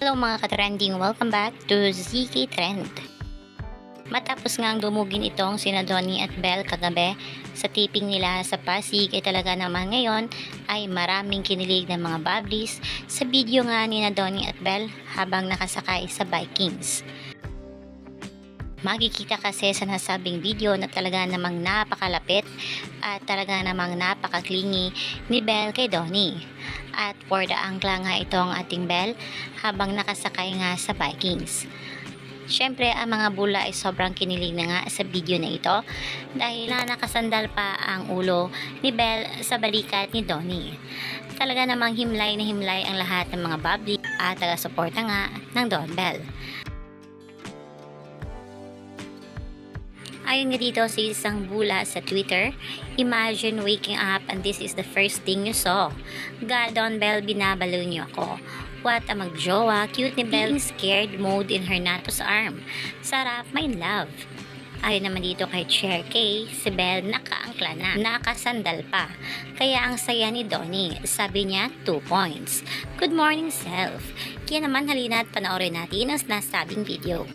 Hello mga katrending, welcome back to ZK Trend. Matapos ngang dumugin itong sina Donnie at Belle kagabi sa taping nila sa Pasig ay talaga naman ngayon ay maraming kinilig ng mga bablis sa video nga ni na Donnie at Belle habang nakasakay sa Vikings. Makikita kasi sa nasabing video na talaga namang napakalapit at talaga namang napakaklingi ni Belle kay Donnie. At for the angkla nga itong ating Belle habang nakasakay nga sa Vikings. Siyempre, ang mga bula ay sobrang kinilig na nga sa video na ito dahil na nakasandal pa ang ulo ni Belle sa balikat ni Donnie. Talaga namang himlay na himlay ang lahat ng mga bubbly at taga-suporta nga ng Don Bell. Ayon nga dito sa isang bula sa Twitter, Imagine waking up and this is the first thing you saw. God, Don Bell, binabalo niyo ako. What a magjowa, cute ni Belle in scared mode in her Natos arm. Sarap, my love. Ayon naman dito kay Cher K, si Belle nakaangkla na, nakasandal pa. Kaya ang saya ni Donnie, sabi niya 2 points. Good morning self. Kaya naman halina't panoorin natin ang nasabing video.